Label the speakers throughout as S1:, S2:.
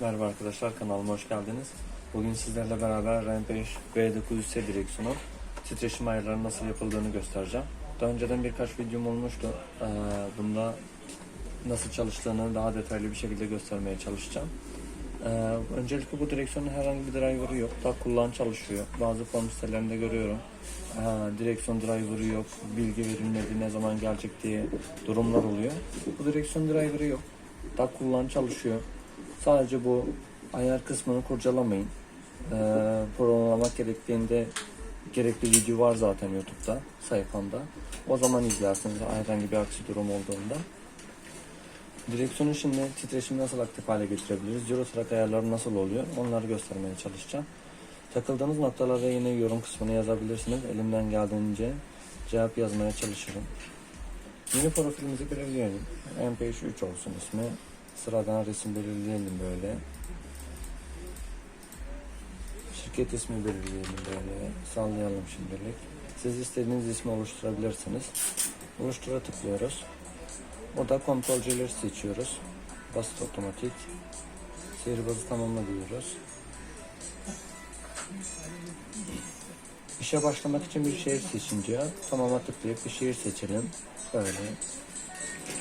S1: Merhaba arkadaşlar kanalıma hoş geldiniz. Bugün sizlerle beraber Rampage V900S direksiyonu titreşim ayarları nasıl yapıldığını göstereceğim. Daha önceden birkaç videom olmuştu. Ee, bunda nasıl çalıştığını daha detaylı bir şekilde göstermeye çalışacağım. Ee, öncelikle bu direksiyonun herhangi bir driver'ı yok. Daha kullan çalışıyor. Bazı form sitelerinde görüyorum. Ee, direksiyon driver'ı yok. Bilgi verilmedi ne zaman gelecek diye durumlar oluyor. Bu direksiyon driver'ı yok. Daha kullan çalışıyor. Sadece bu ayar kısmını kurcalamayın. Ee, programlamak gerektiğinde gerekli video var zaten YouTube'da sayfamda. O zaman izlersiniz herhangi bir aksi durum olduğunda. Direksiyonu şimdi titreşimi nasıl aktif hale getirebiliriz? Euro track ayarları nasıl oluyor? Onları göstermeye çalışacağım. Takıldığınız noktalara yine yorum kısmına yazabilirsiniz. Elimden geldiğince cevap yazmaya çalışırım. Yeni profilimizi belirleyelim. MP3 olsun ismi. Sıradan resim belirleyelim böyle. Şirket ismi belirleyelim böyle. Sallayalım şimdilik. Siz istediğiniz ismi oluşturabilirsiniz. Oluştura tıklıyoruz. Burada kontrolcüleri seçiyoruz. Basit otomatik. Sihirbazı tamamla diyoruz. İşe başlamak için bir şehir seçince tamama tıklayıp bir şehir seçelim. Böyle.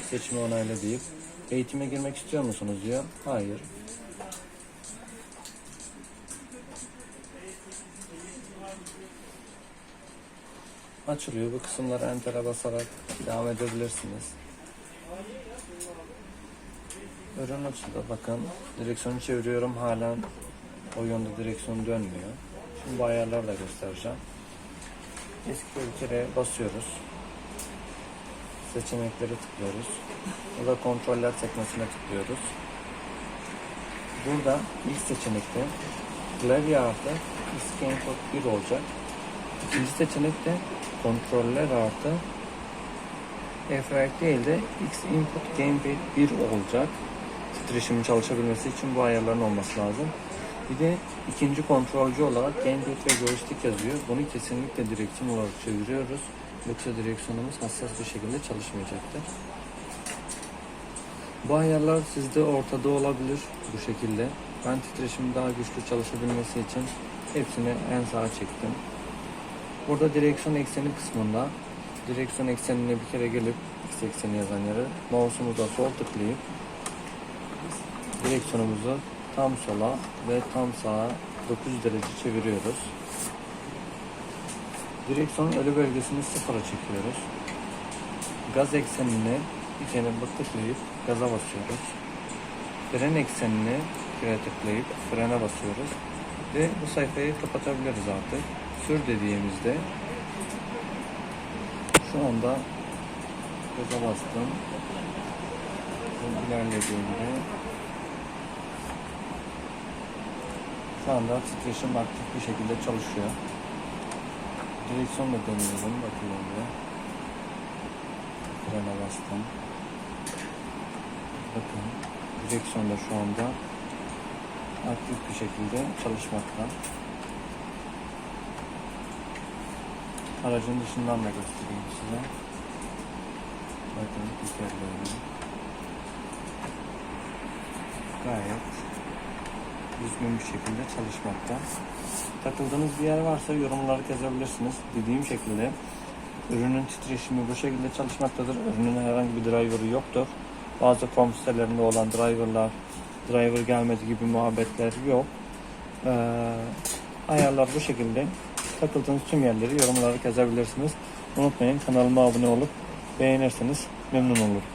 S1: Seçimi onayla deyip eğitime girmek istiyor musunuz diyor. Hayır. Açılıyor. Bu kısımlara enter'e basarak devam edebilirsiniz. Ürün açıldı. Bakın direksiyonu çeviriyorum. Halen o yönde direksiyon dönmüyor. Şimdi bu ayarları da göstereceğim. Eski ülkeye basıyoruz. Seçeneklere tıklıyoruz. Burada kontroller sekmesine tıklıyoruz. Burada ilk seçenekte klavye artı Input 1 olacak. İkinci seçenekte kontroller artı F değil de X Input Gamepad 1 olacak. Titreşimin çalışabilmesi için bu ayarların olması lazım. Bir de ikinci kontrolcü olarak Gamepad ve Joystick yazıyor. Bunu kesinlikle direksiyon olarak çeviriyoruz. Yoksa direksiyonumuz hassas bir şekilde çalışmayacaktır. Bu ayarlar sizde ortada olabilir bu şekilde. Ben titreşimin daha güçlü çalışabilmesi için hepsini en sağa çektim. Burada direksiyon ekseni kısmında direksiyon eksenine bir kere gelip X ekseni yazan yere mouse'umuza sol tıklayıp direksiyonumuzu tam sola ve tam sağa 900 derece çeviriyoruz. Direksiyonun ölü bölgesini sıfıra çekiyoruz. Gaz eksenini kere tıklayıp gaza basıyoruz. Fren eksenini kere tıklayıp frene basıyoruz. Ve bu sayfayı kapatabiliriz artık. Sür dediğimizde şu anda gaza bastım. İlerlediğimde şu anda titreşim aktif bir şekilde çalışıyor. Direksiyonla dönüyorum. Bakıyorum bir. Frene bastım. Bakın direksiyon da şu anda aktif bir şekilde çalışmakta. Aracın dışından da göstereyim size. Bakın tekerleğini. Gayet düzgün bir şekilde çalışmakta. Takıldığınız bir yer varsa yorumları yazabilirsiniz. Dediğim şekilde ürünün titreşimi bu şekilde çalışmaktadır. Ürünün herhangi bir driver'ı yoktur. Bazı form sitelerinde olan driver'lar, driver gelmedi gibi muhabbetler yok. Ee, ayarlar bu şekilde. Takıldığınız tüm yerleri yorumlara yazabilirsiniz. Unutmayın kanalıma abone olup beğenirseniz memnun olurum.